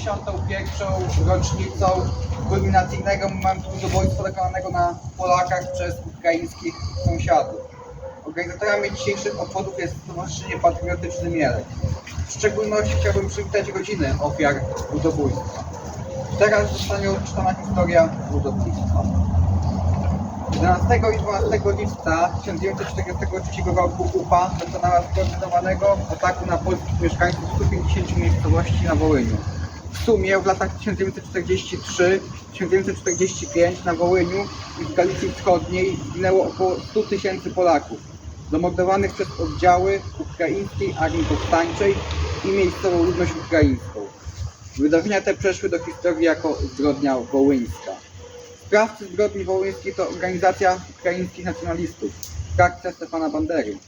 71. rocznicą kulminacyjnego momentu ludobójstwa dokonanego na Polakach przez ukraińskich sąsiadów. Organizatorami dzisiejszych obchodów jest Stowarzyszenie Patriotyczny Mielec. W szczególności chciałbym przywitać rodziny ofiar ludobójstwa. Teraz zostanie odczytana historia ludobójstwa. 11 i 12 lipca 1943 roku UPA dokonała skoordynowanego ataku na polskich mieszkańców 150 miejscowości na Wołyniu. W sumie w latach 1943-1945 na Wołyniu i w Galicji Wschodniej zginęło około 100 tysięcy Polaków, zamordowanych przez oddziały ukraińskiej armii powstańczej i miejscową ludność ukraińską. Wydarzenia te przeszły do historii jako zbrodnia wołyńska. Sprawcy zbrodni wołyńskiej to organizacja ukraińskich nacjonalistów, frakcja Stefana Bandery.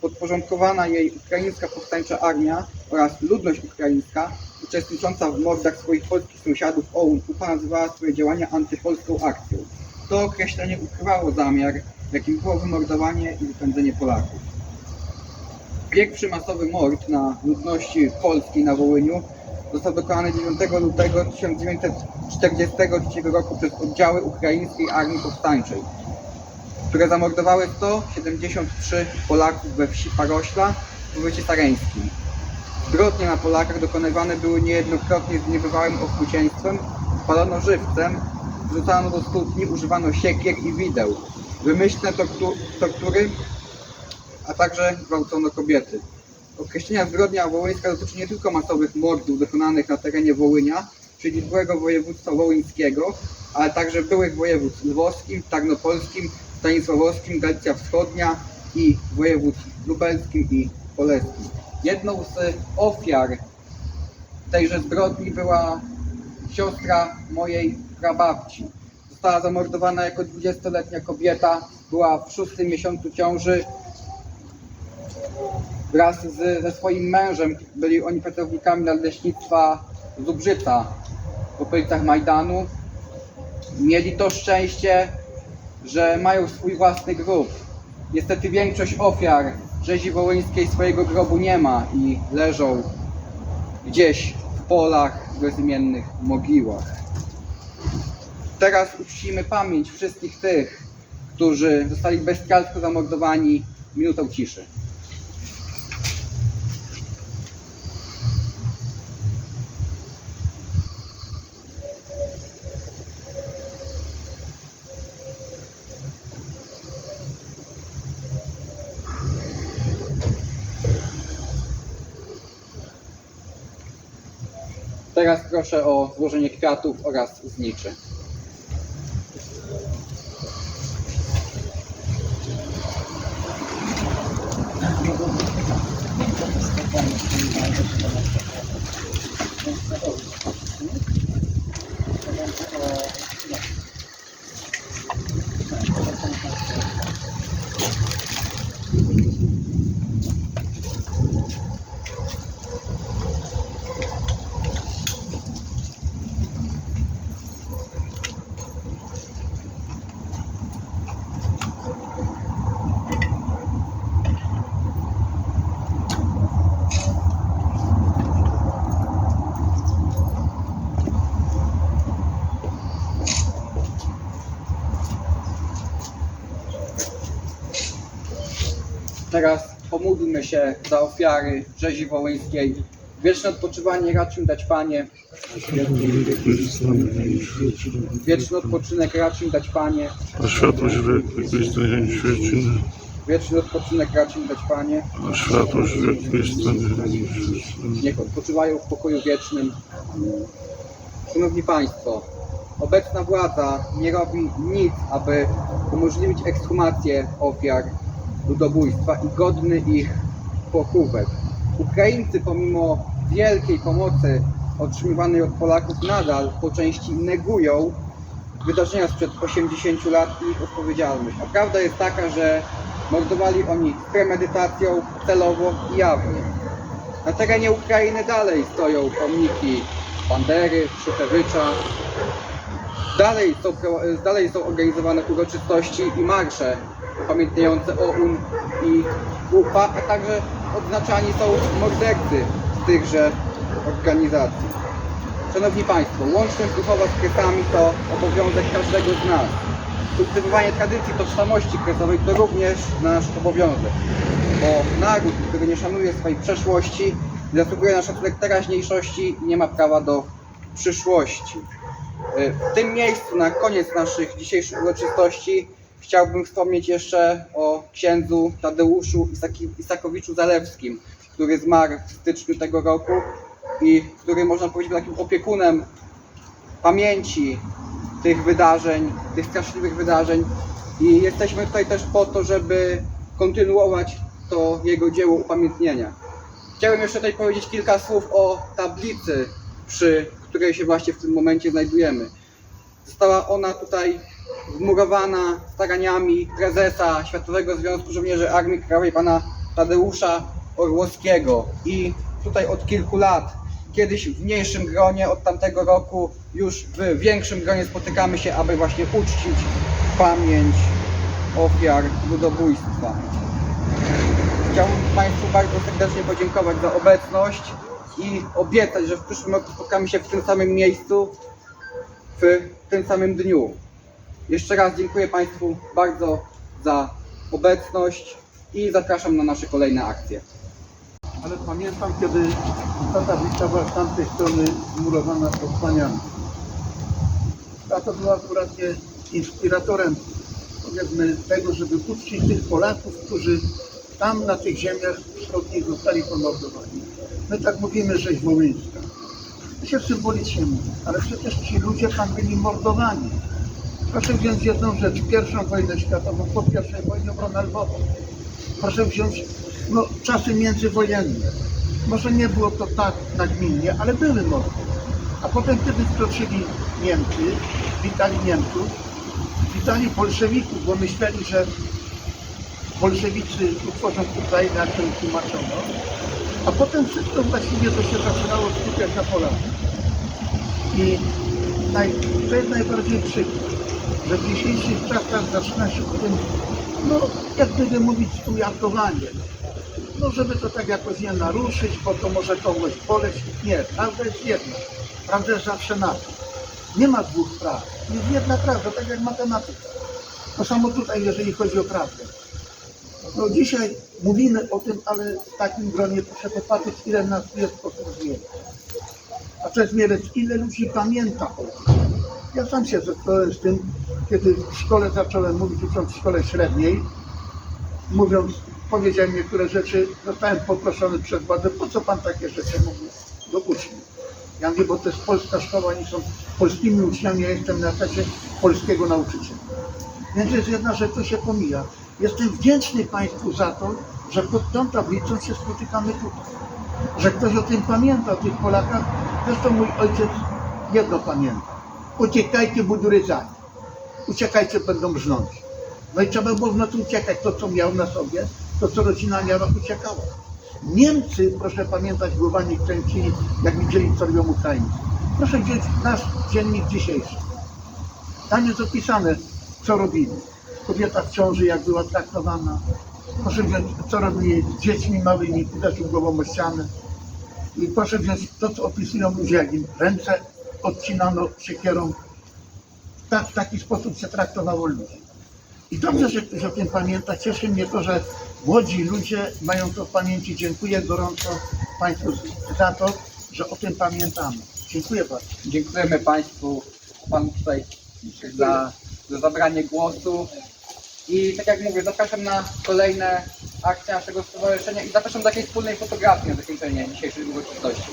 Podporządkowana jej ukraińska powstańcza armia oraz ludność ukraińska, uczestnicząca w mordach swoich polskich sąsiadów OUN, UPA nazywała swoje działania antypolską akcją. To określenie ukrywało zamiar, jakim było wymordowanie i wypędzenie Polaków. Pierwszy masowy mord na ludności polskiej na Wołyniu został dokonany 9 lutego 1943 roku przez oddziały ukraińskiej armii powstańczej, które zamordowały 173 Polaków we wsi Parośla w powiecie sareńskim. Zbrodnie na Polakach dokonywane były niejednokrotnie z niebywałym okrucieństwem, palono żywcem, wrzucano do studni, używano siekier i wideł. Wymyślne tortu- tortury a także gwałcono kobiety. Określenia zbrodnia wołyńska dotyczy nie tylko masowych mordów dokonanych na terenie Wołynia, czyli byłego województwa wołyńskiego, ale także byłych województw lwowskim, tarnopolskim, stanisławowskim, Galicja Wschodnia i województw lubelskim i polskim. Jedną z ofiar tejże zbrodni była siostra mojej prababci. Została zamordowana jako 20-letnia kobieta, była w szóstym miesiącu ciąży, wraz z, ze swoim mężem. Byli oni pracownikami nadleśnictwa Zubrzyca w okolicach Majdanu. Mieli to szczęście, że mają swój własny grób. Niestety większość ofiar rzezi wołyńskiej swojego grobu nie ma i leżą gdzieś w polach, bezimiennych mogiłach. Teraz uczcimy pamięć wszystkich tych, którzy zostali bestialsko zamordowani minutą ciszy. Teraz proszę o złożenie kwiatów oraz zniczy. Teraz pomódlmy się za ofiary rzezi wołyńskiej. Wieczne odpoczywanie racz im dać Panie. Wieczny odpoczynek racz im dać Panie. A światłość istnienia świeciny, Wieczny odpoczynek racz im dać Panie. a światłość świeciny. Niech odpoczywają w pokoju wiecznym. Szanowni Państwo, obecna władza nie robi nic, aby umożliwić ekshumację ofiar ludobójstwa i godny ich pochówek. Ukraińcy pomimo wielkiej pomocy otrzymywanej od Polaków nadal po części negują wydarzenia sprzed 80 lat i ich odpowiedzialność. A prawda jest taka, że mordowali oni z premedytacją, celowo i jawnie. Na terenie Ukrainy dalej stoją pomniki Bandery, Szuchewicza. Dalej są, dalej są organizowane uroczystości i marsze upamiętniające OUN i UPA, a także odznaczani są mordercy z tychże organizacji. Szanowni Państwo, łączność duchowa z kresami to obowiązek każdego z nas. Kultywowanie tradycji tożsamości kresowej to również nasz obowiązek, bo naród, który nie szanuje swojej przeszłości, zasługuje na szacunek teraźniejszości i nie ma prawa do przyszłości. W tym miejscu, na koniec naszych dzisiejszych uroczystości, chciałbym wspomnieć jeszcze o księdzu Tadeuszu Isaki- Isakowiczu Zalewskim, który zmarł w styczniu tego roku i który można powiedzieć był takim opiekunem pamięci tych wydarzeń, tych straszliwych wydarzeń. I jesteśmy tutaj też po to, żeby kontynuować to jego dzieło upamiętnienia. Chciałem jeszcze tutaj powiedzieć kilka słów o tablicy, przy której się właśnie w tym momencie znajdujemy. Została ona tutaj wmurowana staraniami prezesa Światowego Związku Żołnierzy Armii Krajowej, pana Tadeusza Orłowskiego. I tutaj od kilku lat, kiedyś w mniejszym gronie od tamtego roku, już w większym gronie spotykamy się, aby właśnie uczcić pamięć ofiar ludobójstwa. Chciałbym Państwu bardzo serdecznie podziękować za obecność i obiecać, że w przyszłym roku spotkamy się w tym samym miejscu, w tym samym dniu. Jeszcze raz dziękuję Państwu bardzo za obecność i zapraszam na nasze kolejne akcje. Ale pamiętam, kiedy ta tablica była z tamtej strony zmurowana posłaniami. Tato była akurat inspiratorem, powiedzmy, tego, żeby uczcić tych Polaków, którzy tam na tych ziemiach wschodnich zostali pomordowani. My tak mówimy, jest Wołyńska. To się symbolicznie mówi, ale przecież ci ludzie tam byli mordowani. Proszę wziąć jedną rzecz, pierwszą wojnę światową, po pierwszej wojnie obrona Lwowa. Proszę wziąć no, czasy międzywojenne. Może nie było to tak nagminnie, ale były mordy. A potem, kiedy wkroczyli Niemcy, witali Niemców, witali bolszewików, bo myśleli, że bolszewicy utworzą Ukrainę, jak to tłumaczono. A potem wszystko właściwie to się zaczynało skupiać na Polakach. I naj, to jest najbardziej przykre, że w dzisiejszych czasach zaczyna się tym, no jak gdyby mówić, ujawnowanie. No żeby to tak jakoś nie naruszyć, bo to może kogoś boleć. Nie, prawda jest jedna. Prawda jest zawsze na to. Nie ma dwóch praw. Jest jedna prawda, tak jak matematyka. To samo tutaj, jeżeli chodzi o prawdę. No dzisiaj mówimy o tym, ale w takim gronie proszę popatrzeć, ile nas jest wielu. A przez mielec, ile ludzi pamięta o tym. Ja sam się zetknąłem z tym, kiedy w szkole zacząłem mówić, ucząc w szkole średniej, mówiąc, powiedziałem niektóre rzeczy, zostałem poproszony przez władzę, po co pan takie rzeczy mówi do uczniów? Ja mówię, bo to jest polska szkoła, oni są polskimi uczniami, ja jestem na etacie polskiego nauczyciela. Więc jest jedna rzecz, to się pomija. Jestem wdzięczny Państwu za to, że pod tą tablicą się spotykamy tutaj. Że ktoś o tym pamięta, o tych Polakach. Zresztą mój ojciec jedno pamięta. Uciekajcie, buduryzanie. Uciekajcie, będą brznąć. No i trzeba było w nocy uciekać. To, co miał na sobie, to, co rodzina miała, uciekała. Niemcy, proszę pamiętać, głowami kręcili, jak widzieli, co robią Ukraińcy. Proszę wziąć nasz dziennik dzisiejszy. Tam jest opisane, co robili. Kobieta w ciąży, jak była traktowana. Proszę wziąć, co robili z dziećmi małymi, uderzył głową o ścianę. I proszę wziąć to, co opisują ludzie, jak im ręce odcinano siekierą. Tak, w taki sposób się traktowało ludzi. I dobrze, że ktoś o tym pamięta. Cieszy mnie to, że młodzi ludzie mają to w pamięci. Dziękuję gorąco Państwu za to, że o tym pamiętamy. Dziękuję bardzo. Dziękujemy Państwu Panu tutaj za, za zabranie głosu. I tak jak mówię, zapraszam na kolejne akcje naszego stowarzyszenia i zapraszam do takiej wspólnej fotografii na zakończenie dzisiejszej uroczystości.